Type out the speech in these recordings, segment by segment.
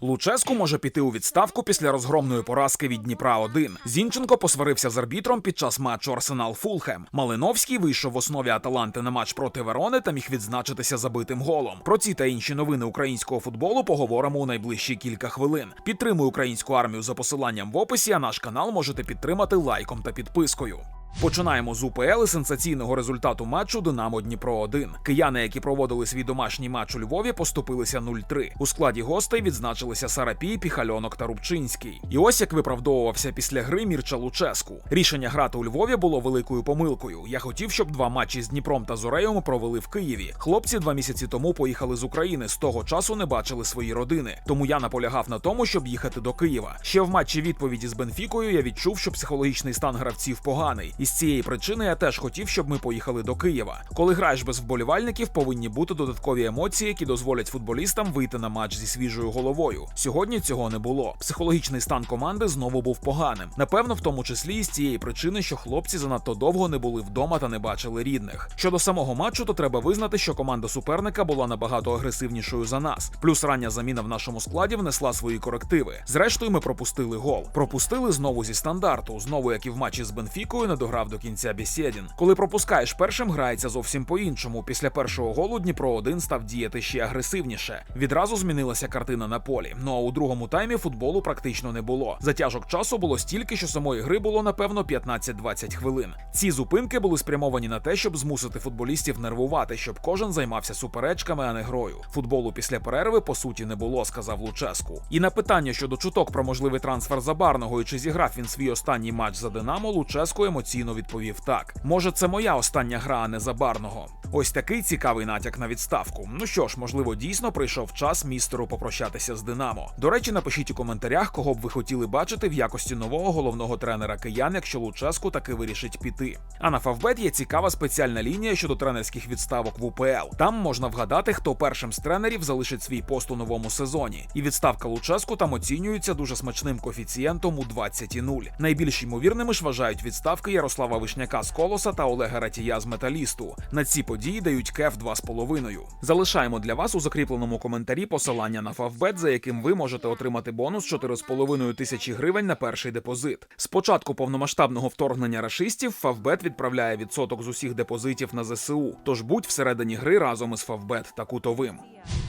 Луческу може піти у відставку після розгромної поразки від Дніпра 1 Зінченко посварився з арбітром під час матчу Арсенал Фулхем. Малиновський вийшов в основі Аталанти на матч проти Верони та міг відзначитися забитим голом. Про ці та інші новини українського футболу поговоримо у найближчі кілька хвилин. Підтримуй українську армію за посиланням в описі. А наш канал можете підтримати лайком та підпискою. Починаємо з УПЛ і сенсаційного результату матчу Динамо Дніпро 1 Кияни, які проводили свій домашній матч у Львові, поступилися 0-3. У складі гостей відзначилися Сарапій, Піхальонок та Рубчинський. І ось як виправдовувався після гри Мірча Луческу. Рішення грати у Львові було великою помилкою. Я хотів, щоб два матчі з Дніпром та Зорею ми провели в Києві. Хлопці два місяці тому поїхали з України. З того часу не бачили свої родини. Тому я наполягав на тому, щоб їхати до Києва. Ще в матчі відповіді з Бенфікою я відчув, що психологічний стан гравців поганий. І з цієї причини я теж хотів, щоб ми поїхали до Києва. Коли граєш без вболівальників, повинні бути додаткові емоції, які дозволять футболістам вийти на матч зі свіжою головою. Сьогодні цього не було. Психологічний стан команди знову був поганим. Напевно, в тому числі і з цієї причини, що хлопці занадто довго не були вдома та не бачили рідних. Щодо самого матчу, то треба визнати, що команда суперника була набагато агресивнішою за нас. Плюс рання заміна в нашому складі внесла свої корективи. Зрештою, ми пропустили гол. Пропустили знову зі стандарту, знову як і в матчі з Бенфікою, не дограв до кінця Бєсєдін. Коли пропускаєш першим, грається зовсім по-іншому. Після першого голу Дніпро 1 став діяти ще агресивніше. Відразу змінилася картина на полі. Ну а у другому таймі футболу практично не було. Затяжок часу було стільки, що самої гри було напевно 15-20 хвилин. Ці зупинки були спрямовані на те, щоб змусити футболістів нервувати, щоб кожен займався суперечками, а не грою. Футболу після перерви по суті не було, сказав Луческу. І на питання щодо чуток про можливий трансфер Забарного і чи зіграв він свій останній матч за Динамо, Луческу емоційно відповів так: може, це моя остання гра, а не Забарного. Ось такий цікавий натяк на відставку. Ну що ж, можливо, дійсно прийшов час містеру попрощатися з Динамо. До речі, напишіть у коментарях, кого б ви хотіли бачити в якості нового головного тренера киян, якщо Луческу таки вирішить піти. А на Фавбет є цікава спеціальна лінія щодо тренерських відставок в УПЛ. Там можна вгадати, хто першим з тренерів залишить свій пост у новому сезоні. І відставка Луческу там оцінюється дуже смачним коефіцієнтом у 20,0. Найбільш ймовірними ж вважають відставки Ярослава Вишняка з Колоса та Олега Ратія з Металісту. На ці події дають кеф 2,5. Залишаємо для вас у закріпленому коментарі посилання на Фавбет, за яким ви можете отримати бонус 4,5 тисячі гривень на перший депозит. З початку повномасштабного вторгнення рашистів Фавбет відправляє відсоток з усіх депозитів на ЗСУ. Тож будь всередині гри разом із Фавбет та кутовим.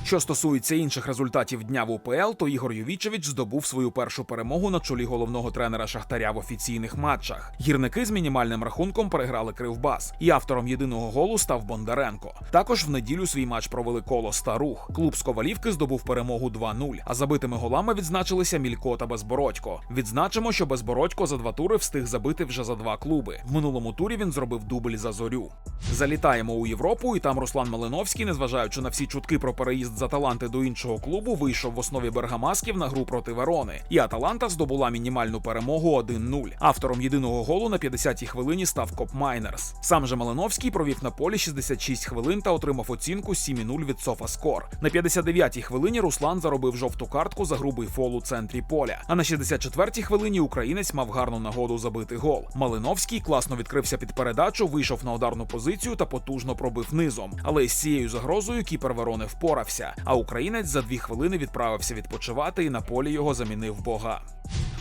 Що стосується інших результатів дня в УПЛ, то Ігор Ювічевич здобув свою першу перемогу на чолі головного тренера Шахтаря в офіційних матчах. Гірники з мінімальним рахунком переграли Кривбас, і автором єдиного голу став Бондаренко. Також в неділю свій матч провели колос та рух. Клуб з Ковалівки здобув перемогу 2-0, а забитими голами відзначилися Мілько та Безбородько. Відзначимо, що Безбородько за два тури встиг забити вже за два клуби. В минулому турі він зробив дубль за зорю. Залітаємо у Європу, і там Руслан Малиновський, незважаючи на всі чутки про переїзд з Аталанти до іншого клубу, вийшов в основі Бергамасків на гру проти Верони. І Аталанта здобула мінімальну перемогу 1-0. Автором єдиного голу на 50-й хвилині став Коп Майнерс. Сам же Малиновський провів на полі 66 хвилин та отримав оцінку 7-0 від Софаскор. На 59-й хвилині Руслан заробив жовту картку за грубий фол у центрі поля. А на 64-й хвилині українець мав гарну нагоду забити гол. Малиновський класно відкрився під передачу, вийшов на ударну позицію та потужно пробив низом. Але з цією загрозою кіпер Верони впорався. А українець за дві хвилини відправився відпочивати і на полі його замінив Бога.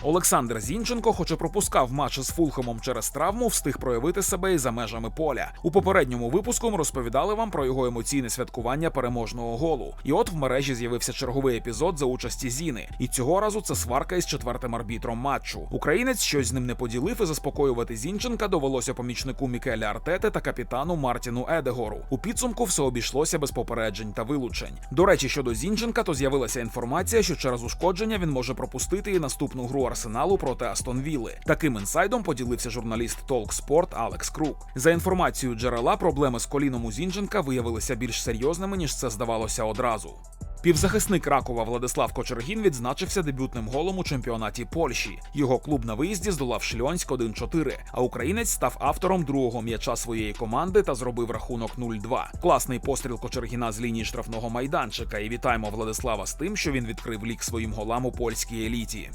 Олександр Зінченко, хоч і пропускав матч з Фулхемом через травму, встиг проявити себе і за межами поля. У попередньому випуску ми розповідали вам про його емоційне святкування переможного голу. І от в мережі з'явився черговий епізод за участі Зіни. І цього разу це сварка із четвертим арбітром матчу. Українець щось з ним не поділив і заспокоювати Зінченка довелося помічнику Мікеля Артети та капітану Мартіну Едегору. У підсумку все обійшлося без попереджень та вилучень. До речі, щодо Зінченка, то з'явилася інформація, що через ушкодження він може пропустити і наступну гру Арсеналу проти Астон Вілли. Таким інсайдом поділився журналіст Sport Алекс Крук. За інформацією джерела, проблеми з коліном у Зінченка виявилися більш серйозними ніж це здавалося одразу. Півзахисник Ракова Владислав Кочергін відзначився дебютним голом у чемпіонаті Польщі. Його клуб на виїзді здолав Шльонськ 1-4, а українець став автором другого м'яча своєї команди та зробив рахунок 0-2. Класний постріл Кочергіна з лінії штрафного майданчика. І вітаємо Владислава з тим, що він відкрив лік своїм голам у польській еліті.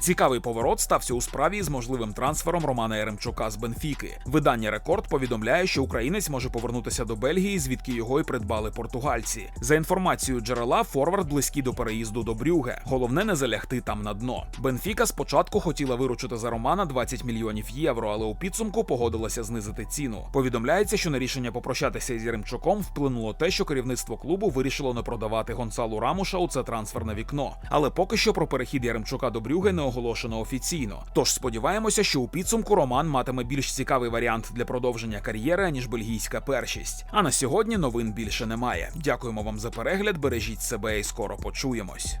Цікавий поворот стався у справі з можливим трансфером Романа Яремчука з Бенфіки. Видання Рекорд повідомляє, що українець може повернутися до Бельгії, звідки його й придбали португальці. За інформацією джерела, форвард близький до переїзду до Брюге. Головне не залягти там на дно. Бенфіка спочатку хотіла виручити за Романа 20 мільйонів євро, але у підсумку погодилася знизити ціну. Повідомляється, що на рішення попрощатися із Яремчуком вплинуло те, що керівництво клубу вирішило не продавати Гонсалу Рамуша у це трансферне вікно. Але поки що про перехід Яремчука до Брюге не оголошено офіційно. Тож сподіваємося, що у підсумку Роман матиме більш цікавий варіант для продовження кар'єри, ніж бельгійська першість. А на сьогодні новин більше немає. Дякуємо вам за перегляд. Бережіть себе і скоро почуємось.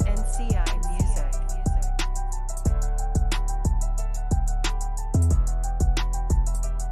NCI